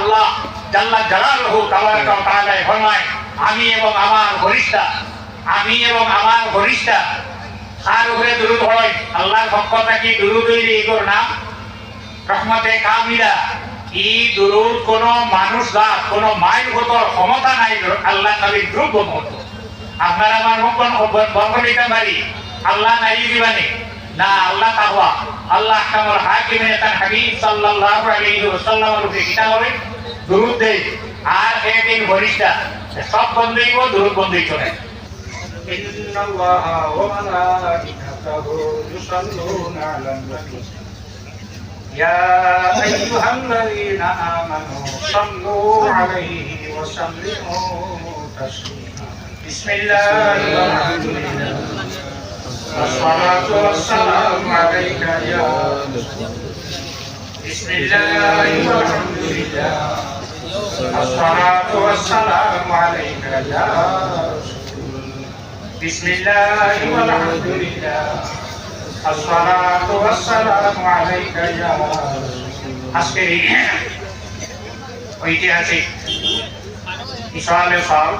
আল্লাহ জাল্লা জালালহু তাবারাকা ওয়া তাআলা ফরমায়, আমি এবং আমার ফরিস্তা আমি এবং আমার ফরিস্তা আর উপরে দুরুদ হয়। আল্লাহর পক্ষ থেকে দুরুদ হইলে এগুলোর নাম? রহমতে কামিলা, ই দুরুদ কোন মানুষ জাত কোন মাইল হতর ক্ষমতা নাই, আল্লাহ নবীর দ্রুত মতো আপনার আমার মুখ বন্ধ দিতে পারি। আল্লাহ নাই দিবানি না, আল্লাহ তাকওয়া আল্লাহ কামর হাকিমে তার হাবিব সাল্লাল্লাহু আলাইহি ওয়াসাল্লামের উপরে কিতাব হবে। দুরুদ দেই আর এদিন ফরিস্তা সব বন্ধই গো দুরুদ বন্ধই চলে إن الله وملائكته يصلون على النبي يا أيها الذين آمنوا صلوا عليه وسلموا تسليما بسم الله والحمد لله والصلاة والسلام عليك يا بسم الله والحمد لله الصلاة والسلام عليك يا رسول بسم الله والحمد لله الصلاة والسلام عليك يا আজকের এই ঐতিহাসিক ইসরায়েল সাল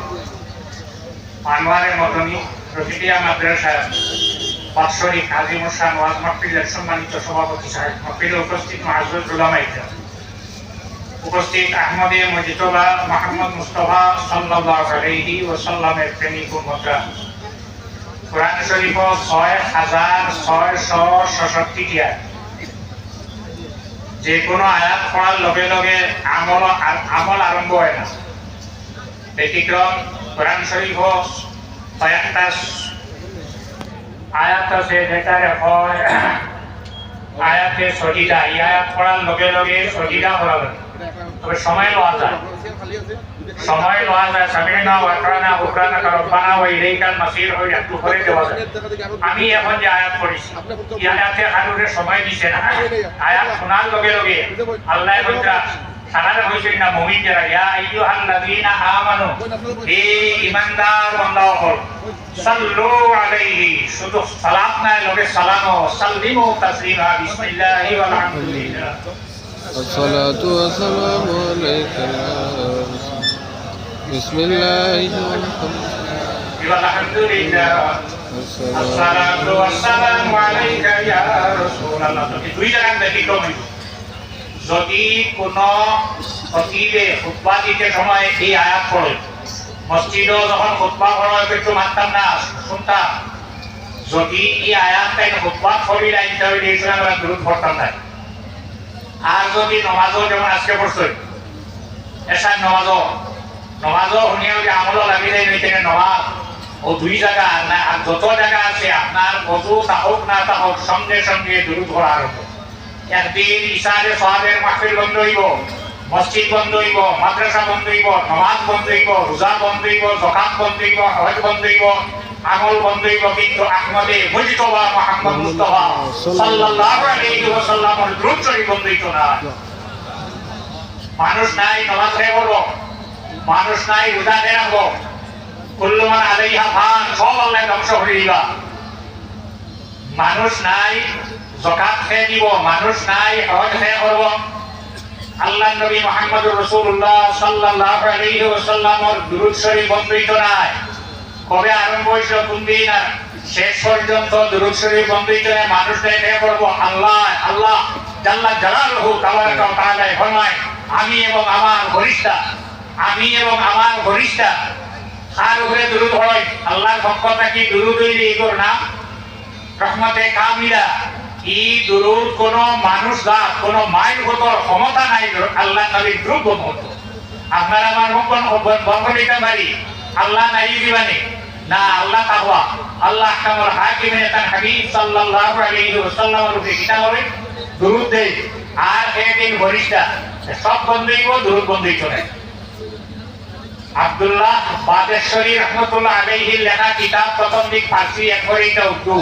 আনোয়ারের মতনই রফিদিয়া মাদ্রাসার বাৎসরিক আজিম শাহ ওয়াজ মাহফিলের সম্মানিত সভাপতি সাহেব মাহফিলে উপস্থিত মাহজুল উলামা ইকরাম উপস্থিত আহমদে মজিতবা মোহাম্মদ মুস্তফা সাল্লাল্লাহু আলাইহি ওয়াসাল্লামের প্রেমিক উম্মতরা। কোরআন শরীফ ছয় হাজার ছয়শো যে কোনো আয়াত পড়ার লগে লগে আমল আমল আরম্ভ হয় না। ব্যতিক্রম কোরআন শরীফ কয়েকটা আয়াত আছে যেটারে হয় আয়াতে সজিদা। এই আয়াত পড়ার লগে লগে সজিদা পড়া লাগে। তবে সময় লওয়া যায়। সময় লওয়া যায় সামিনা ওয়াকরানা বুকরানা রব্বানা ওয়া ইলাইকাল মাসির হই একটু করে দেওয়া যায়। আমি এখন যে আয়াত পড়েছি এই আয়াতে সময় দিছে না। আয়াত শোনার লগে লগে আল্লাহ বলতা সারারে হইছে না মুমিন যারা ইয়া আইয়ুহাল লাযিনা আমানু, হে ঈমানদার বান্দাসকল সাল্লু আলাইহি, শুধু সালাত না লগে সালামো, সাল্লিমু তাসলিমা বিসমিল্লাহি ওয়াল হামদুলিল্লাহ। الصلاة والسلام عليك يا رسول بسم الله والحمد والحمد لله والسلام আসসালাতু ওয়াসসালামু আলাইকা ইয়া রাসূলুল্লাহ দুই জায়গা ব্যতিক্রম হইল যদি কোন খতিবে খুতবা দিতে সময় এই আয়াত পড়ে মসজিদও যখন খুতবা পড়া হয় একটু মানতাম না শুনতাম যদি এই আয়াত তাই খুতবা পড়িলে আইতে হইলে ইসলাম আমরা দূর পড়তাম না আর যদি নমাজও যেমন আজকে পড়ছে এসার নমাজও নমাজও শুনিয়া যে আমলও লাগি যায় নমাজ। ও দুই জায়গা না যত জায়গা আছে আপনার কতু তাহক না তাহক সঙ্গে সঙ্গে দূর করা আরম্ভ একদিন ইসারে সোহাবের মাহফিল বন্ধ হইব মসজিদ বন্ধ হইব মাদ্রাসা বন্ধ হইব, নমাজ বন্ধ হইব রোজা বন্ধ হইব, জকাত বন্ধ হইব, হজ বন্ধ হইব। আমল হইব কিন্তু আহমদে মুজিতবা মোহাম্মদ মুস্তফা সাল্লাল্লাহু আলাইহি ওয়াসাল্লামের দ্রুত বন্ধ হইতো না মানুষ নাই নমাজ রে করব মানুষ নাই রোজা রে রাখব। কুল্লুমান আলাইহা ফান সব আল্লাহ ধ্বংস করে দিবা মানুষ নাই জকাত খেয়ে দিব, মানুষ নাই হজ খেয়ে করব। আল্লাহ নবী মোহাম্মদুর রাসূলুল্লাহ সাল্লাল্লাহু আলাইহি ওয়াসাল্লামের দুরূদ শরীফ বন্ধইত নাই কবে আরম্ভ হইছিল কোন দিন? আর শেষ পর্যন্ত দুরূদ শরীফ বন্ধইত নাই মানুষ নাই খেয়ে করব আল্লাহ আল্লাহ জাল্লা জালালহু তাবারাকা ওয়া তাআলা ফরমায়, আমি এবং আমার ফরিস্তা, আমি এবং আমার ফরিস্তা আর উপরে দুরূদ হয়? আল্লাহর পক্ষ থেকে দুরূদ হইলে এগুলোর নাম? রহমতে কামিলা। ই দুরুদ কোন মানুষ জাত কোন মাইল হতর ক্ষমতা নাই, আল্লাহ নবীর দ্রুত আপনার আমার মুখ বন্ধ দিতে পারি, আল্লাহ নাই দিবানি না, আল্লাহ তাকওয়া আল্লাহ কামর হাকিমে তার হাবিব সাল্লাল্লাহু আলাইহি ওয়াসাল্লামের উপরে কিতাব দুরুদ দেই আর এদিন ফরিস্তা সব বন্ধই গো দুরুদ বন্ধই চলে। আব্দুল্লাহ বাদেশ্বরী রহমতুল্লাহ আলাইহির লেখা কিতাব প্রথম দিক ফার্সি, একবারে এটা উর্দু।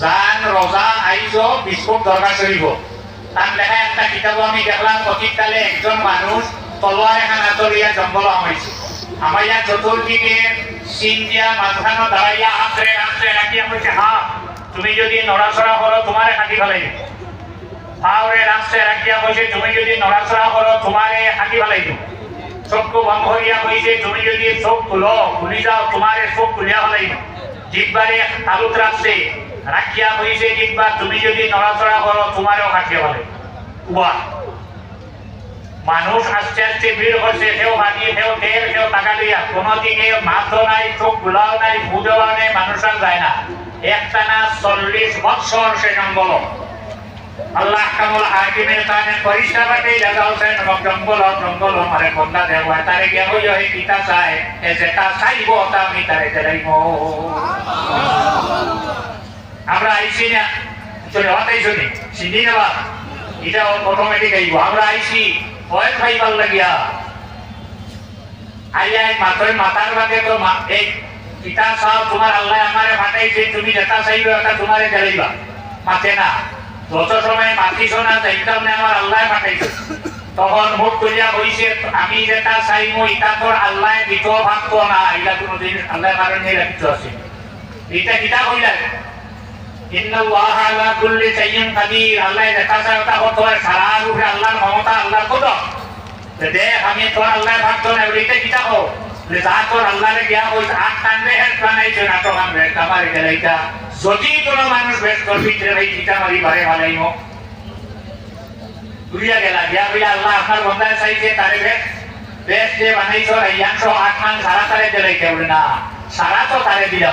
জান, রোজা, আইজ, বিস্কুট দরকার করিব তার লেখা একটা কিতাব আমি দেখলাম, অতীতকালে একজন মানুষ তলোয়ার এখন আতরিয়া জঙ্গল আমাইছে। আমার ইয়ার চতুর্দিকে সিন দিয়া মাঝখানো দাঁড়াইয়া হাতরে হাতরে রাখিয়া কইছে হা, তুমি যদি নড়াচড়া করো তোমারে কাটি ফেলাই পাওরে রাস্তায় রাখিয়া বসে তুমি যদি নড়াচড়া করো তোমারে হাঁটি ফেলাই দিব চক্ষু বন্ধ হইয়া হইছে তুমি যদি চোখ খুলো, খুলি যাও তোমারে চোখ খুলিয়া ফেলাই দিব জিব্বারে তালুক রাখছে রাখিয়া হইছে জিব্বা তুমি যদি নড়াচড়া করো তোমারেও হাঁটিয়া ফেলাই উবা মানুষ আস্তে আস্তে ভিড় করছে কেউ হাঁটি কেউ তেল কেউ টাকা দিয়া কোনোদিকে মাথো নাই, চোখ খোলাও নাই বুঝাও নেই, মানুষ আর যায় না। একটানা চল্লিশ বৎসর সে জঙ্গল আল্লাহ কামুল হাকিমের কানে পরিষ্কার বাটে জায়গা হোসেন জঙ্গল জঙ্গল মারে বন্ধা দেব তারে গিয়া হই হই কিতা চায় এ যেটা চাইব, তা আমি তারে দেলাইব। আমরা আইছি না। চলে চিনি নেবা এটা অটোমেটিক আইব। আমরা আইছি। ভয় খাইবার লাগিয়া। আইয়া মাথায় মাথার বাদে তো এই পিতা সাহ তোমার আল্লাহ আমারে ফাটাইছে তুমি যেটা চাইবে ওটা তোমারে দেলাইবা মাথে না যত সময় মাতিছ না না আমার আল্লাহ ফাটাইছে তখন মুখ করিয়া আমি যেটা চাইব এটা তোর আল্লাহ না এটা কোনোদিন আল্লাহ কারণে রাখিত আছে। এটা কিতা সারা তো যদি কোনো মানুষ বেশ চাইছে তারে সারা তো তারে দিয়া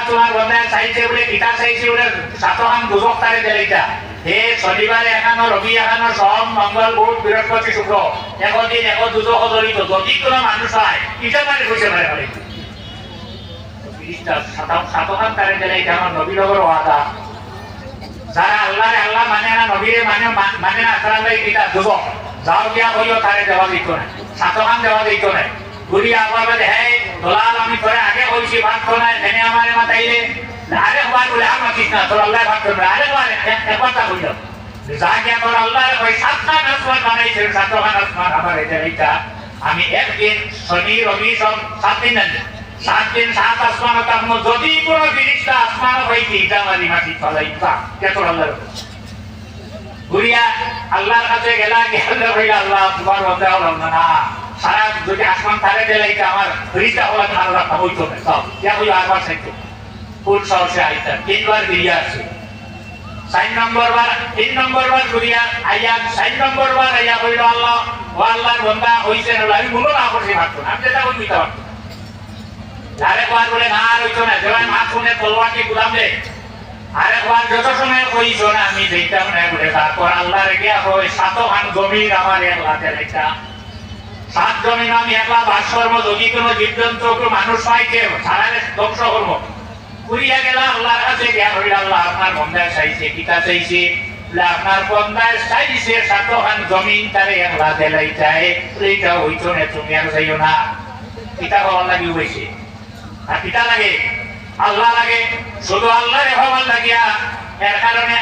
চাইছে বলে, কিতা চাইছে বলে, সাতহান দুজক তারে দেলাইতা। হে শনিবারে এখানো রবি এখানো সব মঙ্গল, বুধ, বৃহস্পতি শুক্র একদিন এক দুজক জড়িত যদি কোনো মানুষ হয় কিতা মানে কইছে মানে মানে সাতহান তারে দেলাইতা আমার নবী লগর ওয়াদা যারা আল্লাহরে আল্লাহ মানে না নবীরে মানে মানে না তারা লাই কিতা দুজক। যাও গিয়া কইও তারে দেওয়া দিত না সাতহান দেওয়া দিত না ঘুরিয়া আবার বলে হে দলাল, আমি তোরে আগে কইছি ভাত না এনে আমারে মাতাইলে। আল্লাহ আল্লাহ আমার আমি একদিন শনি, রবি সব সাত দিন সাত দিন, সাত আসমান যদি কোনো জিনিসটা আসমান মারি মাটি কে আল্লাহ? ঘুরিয়া আল্লাহর কাছে গেলা গেলে হইলা আল্লাহ, তোমার না সারা যদি আসমান দিলাইতে আমার আল্লাহ না সব সাইতো ফুল সহসে আইতা তিনবার ফিরিয়া আসছে সাইন নম্বর বার, তিন নম্বর বার ঘুরিয়া আইয়া, সাইন নম্বর বার আইয়া হইল আল্লাহ, ও আল্লাহর বন্ধা হইছে না আমি মনে না করছি মাত্র আমি যেটা বলি দিতে পারতো আরেকবার বলে, না, আর হইতো না। যেমন মাছ শুনে তলোয়ারটি গুলাম দে। আরেকবার যত সময় কইছো না, আমি দেখতাম না বলে তারপর আল্লাহ রেগে ওই সাতখান জমির আমার এক লাতে লেখা সাত জমিন আমি একলা বাস করব যদি কোনো জীবজন্তু মানুষ পাইছে সারা ধ্বংস করব। ঘুরিয়া গেলাম, আল্লাহর কাছে জ্ঞান হইল আল্লাহ আপনার বন্ধায় চাইছে কিতা চাইছে। আপনার বন্ধায় চাইছে সাতখান জমিন তারে একলা দেলাই চাই এইটা হইতো না, তুমি আর চাইও না। কিতা হওয়ার লাগি হয়েছে আর কিতা লাগে? আল্লাহ লাগে। শুধু আল্লাহ রে হওয়ার লাগিয়া। এর কারণে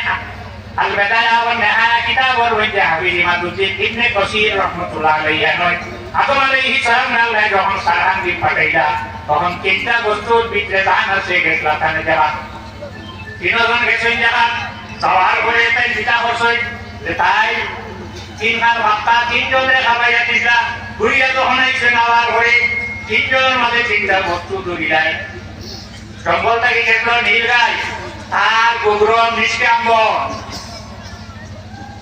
আল বেদায়া ওয়া নেহায়া কিতাবর মধ্যে হাবিবি মাদুদ্দিন ইবনে কসির রহমাতুল্লাহ আলাইহি নয়। আদম আলাইহিস সালাম আল্লাহ যখন সারান দিন পাঠাইলা। তখন তিনটা বস্তুর দান আছে গেছলা তানে দেওয়া তিনজন গেছেন যারা। যাওয়ার পরে তাই চিন্তা করছে যে তাই তিনখান খাবাইয়া ঘুরিয়া যখন আইছে নাওয়ার ঘরে। তিনজনের মাঝে তিনটা বস্তু গেছিল? নীল তার গোগ্র মিষ্টি আম্ব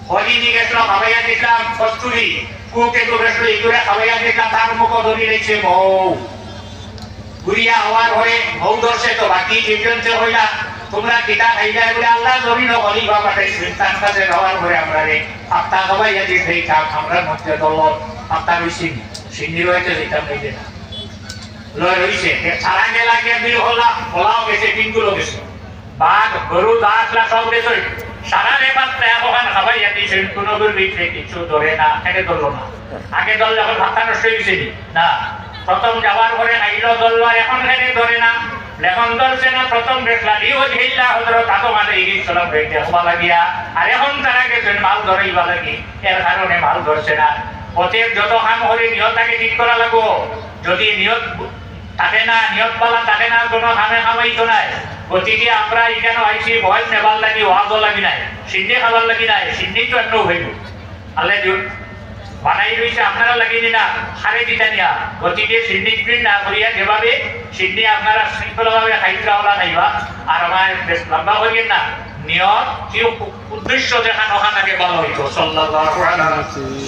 হরিণী গেছিল? খাবাইয়া দিলাম কস্তুরি। কুকে তো গেছিল খাবাইয়া তার মুখ ধরি রেখেছে মৌ ঘুরিয়া হওয়ার হয়ে মৌ ধরছে তো বাকি জীবজন্তু হইলা, তোমরা কিতা খাইলা বলে আল্লাহ জমিন হলি বা পাঠাইছিলেন তার কাছে হওয়ার পরে আমরা রে আপতা খাবাইয়া দিয়ে সেই থাক আমরা মধ্যে দল আপতা রইছি সিন্নি রয়েছে যেটা নেই না লয় রইছে সারা গেলা কে বিল হলা, হলাও গেছে দিনগুলো গেছে। বাঘ, গরু দাস লা সব গেছে। সারা রেপাত ওখান খাবাই দিয়েছেন কোনো কিছু ধরে না একে ধরলো না। আগে ধরলে এখন ভাতা নষ্ট হয়ে গেছে, নি? প্রথম যাওয়ার পরে খাইলো ধরলো এখন খেলে ধরে না। লেখন ধরছে না, প্রথম দেখলা ইও ঝিল্লা হজরত আদম আলাইহিস সালাম দেখতে হবা লাগিয়া। আর এখন তারা গেছেন মাল ধরাইবা লাগি। এর কারণে মাল ধরছে না। অতএব যত কাম হলে নিয়তটাকে ঠিক করা লাগবো। যদি নিয়ত থাকে না নিয়ত পালা থাকে না কোনো কামে কামাইতো নাই। গতিকে আমরা এখানে আইসি ভয় নেবার লাগি, ওয়াজও লাগি নাই সিন্ধি খাবার লাগি নাই সিন্ধি তো একটু হইব। আল্লাহ বানাই রয়েছে আপনারা লাগিয়ে না। সারে দিতা নিয়া গতিকে সিন্ধি প্রিন্ট না করিয়া যেভাবে সিন্ধি আপনারা শৃঙ্খলভাবে খাইতে হলা নাইবা আর আমার বেশ লম্বা করিয়ে না। নিয়ত কি উদ্দেশ্য দেখানো খানাকে বলা হইতো? সাল্লাল্লাহু আলা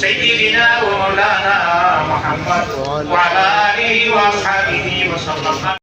সাইয়্যিদিনা